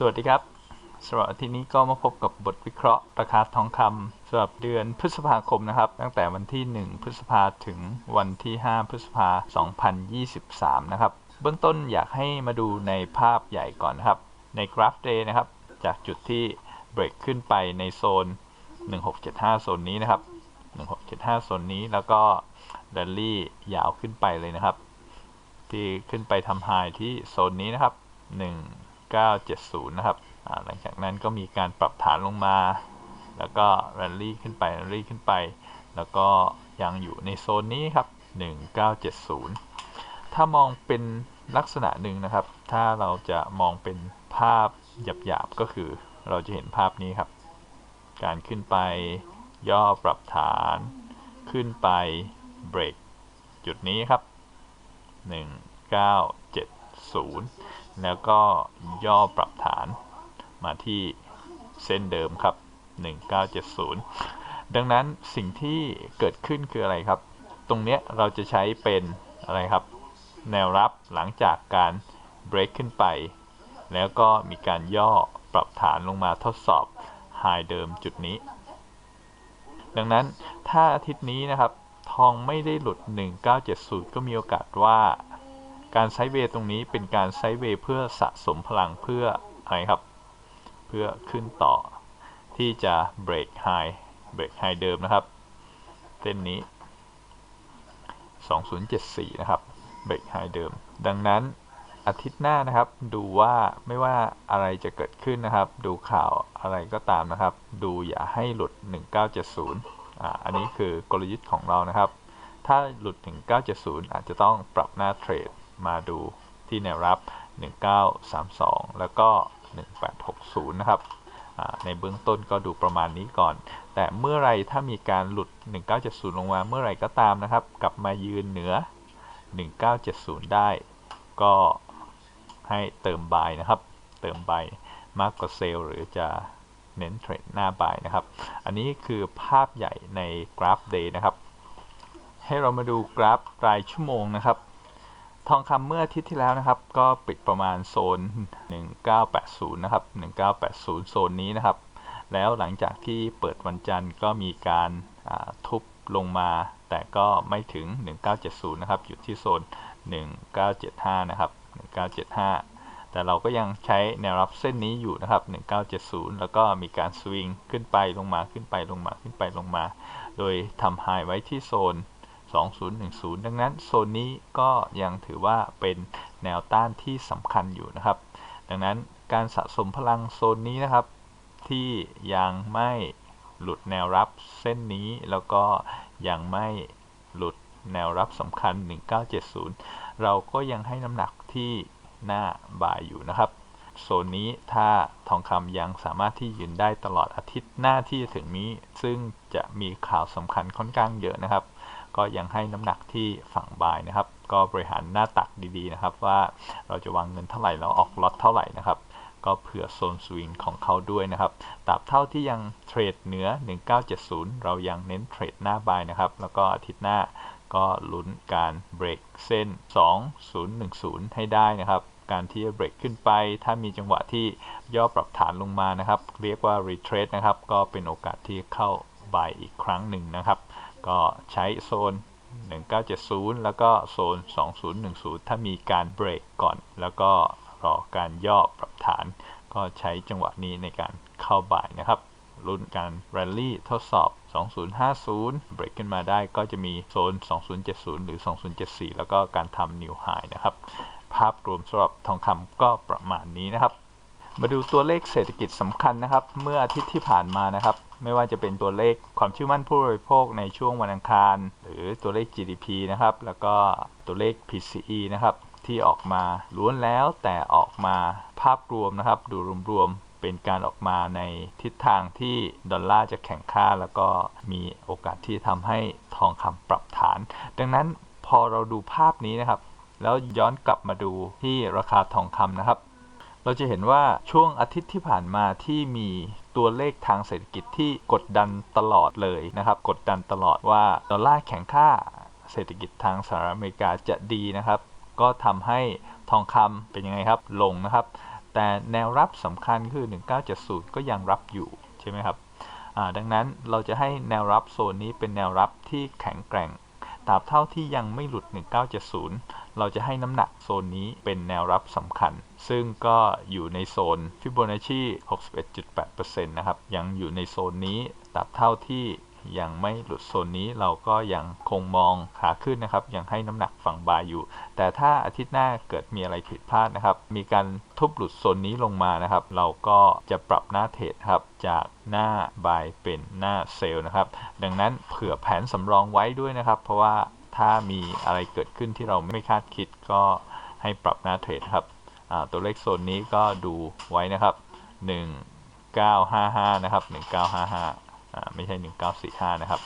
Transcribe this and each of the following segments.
สวัสดีครับสำหรับทิตย์นี้ก็มาพบกับบทวิเคราะห์ราคาทองคำสำหรับเดือนพฤษภาคมนะครับ ตั้งแต่วันที่ 1 พฤษภาถึงวันที่ 5 พฤษภา 2023 นะครับ เบื้องต้นอยากให้มาดูในภาพใหญ่ก่อนนะครับ ในกราฟเดย์นะครับ จากจุดที่เบรกขึ้นไปในโซน 1675 โซนนี้นะครับ 1675 โซนนี้แล้วก็แรลลี่ยาวขึ้นไปเลยนะครับ ที่ขึ้นไปทำไฮที่โซนนี้นะครับ 1 1970 นะครับหลังจากนั้นก็มีการปรับฐานลงมา แล้วก็แรลลี่ขึ้นไปแรลลี่ขึ้นไป แล้วก็ยังอยู่ในโซนนี้ครับ 1970 ถ้ามองเป็นลักษณะหนึ่งนะครับ ถ้าเราจะมองเป็นภาพหยาบๆ ก็คือเราจะเห็นภาพนี้ครับ การขึ้นไปย่อปรับฐาน ขึ้นไปเบรกจุดนี้ครับ 1970 แล้วก็ย่อปรับฐานมาที่เส้นเดิมครับ 1970 ดังนั้นสิ่งที่เกิดขึ้นคืออะไรครับ ตรงเนี้ยเราจะใช้เป็นอะไรครับ แนวรับหลังจากการเบรกขึ้นไป แล้วก็มีการย่อปรับฐานลงมาทดสอบไฮเดิมจุดนี้ ดังนั้นถ้าอาทิตย์นี้นะครับ ทองไม่ได้หลุด 1970 ก็มีโอกาสว่า การไซด์เวย์ตรงนี้เป็นการไซด์เวย์เพื่อสะสมพลังเพื่ออะไรครับ เพื่อขึ้นต่อที่จะเบรกไฮเบรกไฮเดิมนะครับ เส้นนี้ 2074 นะครับเบรกไฮเดิม ดังนั้นอาทิตย์หน้านะครับดูว่าไม่ว่าอะไรจะเกิดขึ้นนะครับ ดูข่าวอะไรก็ตามนะครับ ดูอย่าให้หลุด 1970อ่าอันนี้คือกลยุทธ์ของเรานะครับ ถ้าหลุด1970 อาจจะต้องปรับหน้าเทรด มาดูที่แนวรับ 1932 แล้วก็ 1860 นะครับในเบื้องต้นก็ดูประมาณนี้ก่อน แต่เมื่อไรถ้ามีการหลุด 1970 ลงมาเมื่อไรก็ตามนะครับ กลับมายืนเหนือ 1970 ได้ ก็ให้เติมบายนะครับ เติมบายมากกว่าเซลล์หรือจะเน้นเทรดหน้าบายนะครับ อันนี้คือภาพใหญ่ในกราฟเดย์นะครับ ให้เรามาดูกราฟรายชั่วโมงนะครับ ทองคำเมื่ออาทิตย์ที่แล้วนะครับ ก็ปิดประมาณโซน 1980 นะครับ 1980 โซนนี้นะครับ แล้วหลังจากที่เปิดวันจันทร์ก็มีการทุบลงมา แต่ก็ไม่ถึง 1970 นะครับ อยู่ที่โซน 1975 นะครับ 1975 แต่เราก็ยังใช้แนวรับเส้นนี้อยู่นะครับ 1970 แล้วก็มีการสวิงขึ้นไปลงมาขึ้นไปลงมาขึ้นไปลงมา โดยทำไฮไว้ที่โซน 2010 ดังนั้นโซนนี้ก็ยังถือว่าเป็นแนวต้านที่สำคัญอยู่นะครับ ดังนั้นการสะสมพลังโซนนี้นะครับ ที่ยังไม่หลุดแนวรับเส้นนี้แล้วก็ยังไม่หลุดแนวรับสำคัญ 1970 เราก็ยังให้น้ำหนักที่หน้าบ่ายอยู่นะครับ โซนนี้ถ้าทองคำยังสามารถที่ยืนได้ตลอดอาทิตย์หน้าที่ถึงนี้ ซึ่งจะมีข่าวสำคัญค่อนข้างเยอะนะครับ ก็ยังให้น้ำหนักที่ฝั่งบายนะครับ ก็บริหารหน้าตักดีๆนะครับ ว่าเราจะวางเงินเท่าไหร่แล้วออกล็อตเท่าไหร่นะครับ ก็เผื่อโซนสวิงของเขาด้วยนะครับตราบเท่าที่ยังเทรดเหนือ 1970 เรายังเน้นเทรดหน้าบายนะครับ แล้วก็อาทิตย์หน้าก็ลุ้นการเบรกเส้น 2010 ให้ได้นะครับ การที่จะเบรกขึ้นไป ถ้ามีจังหวะที่ย่อปรับฐานลงมานะครับ เรียกว่า retreat นะครับ ก็เป็นโอกาสที่เข้าบายอีกครั้งหนึ่งนะครับ ก็ใช้โซน 1970 แล้วก็โซน 2010 ถ้ามีการเบรกก่อน แล้วก็รอการย่อปรับฐาน ก็ใช้จังหวะนี้ในการเข้าบ่ายนะครับรุ่นการแรลลี่ทดสอบ 2050 เบรกขึ้นมาได้ก็จะมีโซน 2070 หรือ 2074 แล้วก็การทำนิวไฮนะครับ ภาพรวมสำหรับทองคำก็ประมาณนี้นะครับ มาดูตัวเลขเศรษฐกิจสำคัญนะครับ เมื่ออาทิตย์ที่ผ่านมานะครับ ไม่ว่าจะเป็นตัวเลขความเชื่อมั่นผู้บริโภคในช่วงวันอังคาร หรือตัวเลข GDP นะครับ แล้วก็ตัวเลข PCE นะครับ ที่ออกมาล้วนแล้วแต่ออกมาภาพรวมนะครับ ดูรวมๆเป็นการออกมาในทิศทางที่ดอลลาร์จะแข็งค่า แล้วก็มีโอกาสที่ทำให้ทองคำปรับฐาน ดังนั้นพอเราดูภาพนี้นะครับ แล้วย้อนกลับมาดูที่ราคาทองคำนะครับ เราจะเห็นว่าช่วงอาทิตย์ที่ผ่านมาที่มีตัวเลขทางเศรษฐกิจที่กดดันตลอดเลยนะครับ กดดันตลอดว่าดอลลาร์แข็งค่าเศรษฐกิจทางสหรัฐอเมริกาจะดีนะครับ ก็ทำให้ทองคำเป็นยังไงครับ ลงนะครับ แต่แนวรับสำคัญคือ 1970 ก็ยังรับอยู่ใช่ไหมครับดังนั้นเราจะให้แนวรับโซนนี้เป็นแนวรับที่แข็งแกร่งตราบเท่าที่ยังไม่หลุด 1970 เราจะให้น้ำหนักโซนนี้เป็นแนวรับสำคัญ ซึ่งก็อยู่ในโซนฟิโบนัชชี61.8%นะครับ ยังอยู่ในโซนนี้ตราบเท่าที่ยังไม่หลุดโซนนี้เราก็ยังคงมองขาขึ้นนะครับ ยังให้น้ำหนักฝั่งบายอยู่ แต่ถ้าอาทิตย์หน้าเกิดมีอะไรผิดพลาดนะครับ มีการทุบหลุดโซนนี้ลงมานะครับ เราก็จะปรับหน้าเทรดครับจากหน้าบายเป็นหน้าเซลล์นะครับ ดังนั้นเผื่อแผนสำรองไว้ด้วยนะครับ เพราะว่า ถ้ามีอะไรเกิดขึ้นที่เราไม่คาดคิดก็ให้ปรับหน้าเทรดครับตัวเลขโซนนี้ก็ดูไว้นะครับ 1955 นะครับ 1955 ไม่ใช่ 1945 นะครับ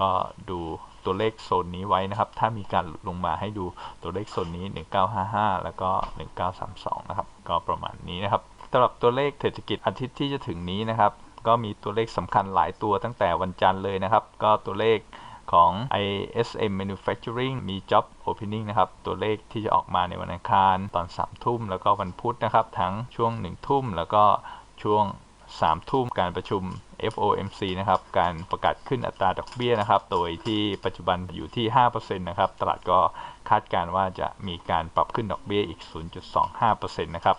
ก็ดูตัวเลขโซนนี้ไว้นะครับ ถ้ามีการหลุดลงมาให้ดูตัวเลขโซนนี้ 1955 แล้วก็ 1932 นะครับ ก็ประมาณนี้นะครับสำหรับตัวเลขเศรษฐกิจอาทิตย์ที่จะถึงนี้นะครับ ก็มีตัวเลขสำคัญหลายตัวตั้งแต่วันจันทร์เลยนะครับ ก็ตัวเลข ของ ISM Manufacturing มี Job Opening นะครับ ตัวเลขที่จะออกมาในวันอังคารตอน3ทุ่ม แล้วก็วันพุธนะครับ ทั้งช่วง 1 ทุ่ม แล้วก็ช่วง 3 ทุ่มการประชุม FOMC นะครับ การประกาศขึ้นอัตราดอกเบี้ยนะครับ โดยที่ปัจจุบันอยู่ที่ 5%นะครับ ตลาดก็คาดการว่าจะมีการปรับขึ้นดอกเบี้ยอีก 0.25%นะครับ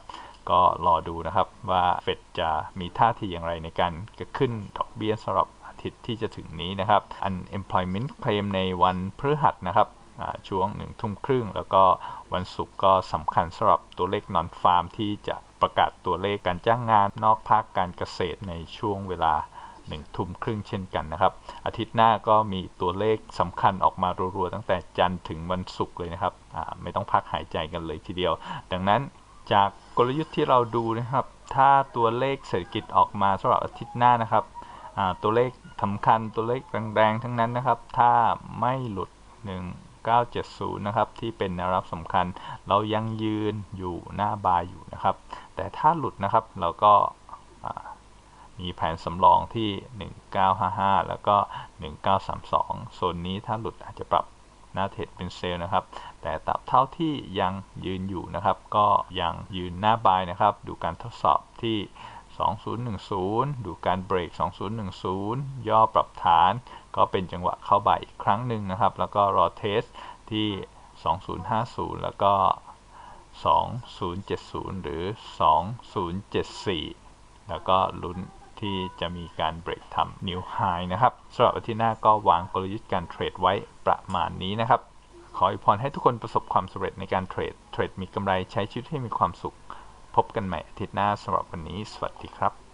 ก็รอดูนะครับว่าเฟดจะมีท่าทีอย่างไรในการจะขึ้นดอกเบี้ยสำหรับ ทิตย์ที่จะถึงนี้นะครับ unemployment claim ในวันพฤหัสนะครับช่วงหนึ่งทุ่มครึ่ง แล้วก็วันศุกร์ก็สำคัญสำหรับตัวเลข non farm ที่จะประกาศตัวเลขการจ้างงานนอกภาคการเกษตรในช่วงเวลาหนึ่งทุ่มครึ่งเช่นกันนะครับ อาทิตย์หน้าก็มีตัวเลขสำคัญออกมารัวๆตั้งแต่จันทร์ถึงวันศุกร์เลยนะครับไม่ต้องพักหายใจกันเลยทีเดียว ดังนั้นจากกลยุทธ์ที่เราดูนะครับ ถ้าตัวเลขเศรษฐกิจออกมาสำหรับอาทิตย์หน้านะครับ ตัวเลขสำคัญตัวเลขแรงๆทั้งนั้นนะครับ ถ้าไม่หลุด 1970 นะครับ ที่เป็นแนวรับสำคัญ เรายังยืนอยู่หน้าบายอยู่นะครับ แต่ถ้าหลุดนะครับเราก็มีแผนสำรองที่ 1955 แล้วก็ 1932 โซนนี้ถ้าหลุดอาจจะปรับหน้าเทรดเป็นเซลล์นะครับ แต่ตับเท่าที่ยังยืนอยู่นะครับ ก็ยังยืนหน้าบายนะครับ ดูการทดสอบที่ 2010 ดูการเบรก 2010 ย่อปรับฐาน ก็เป็นจังหวะเข้าบ่ายอีกครั้งหนึ่งนะครับ แล้วก็รอเทสที่ 2050 แล้วก็ 2070 หรือ 2074 แล้วก็ลุ้นที่จะมีการเบรกทำนิวไฮนะครับสำหรับอาทิตย์หน้าก็วางกลยุทธ์การเทรดไว้ประมาณนี้นะครับ ขออวยพรให้ทุกคนประสบความสำเร็จในการเทรด เทรดมีกำไรใช้ชีวิตให้มีความสุข พบกันใหม่อาทิตย์หน้าสำหรับวันนี้ สวัสดีครับ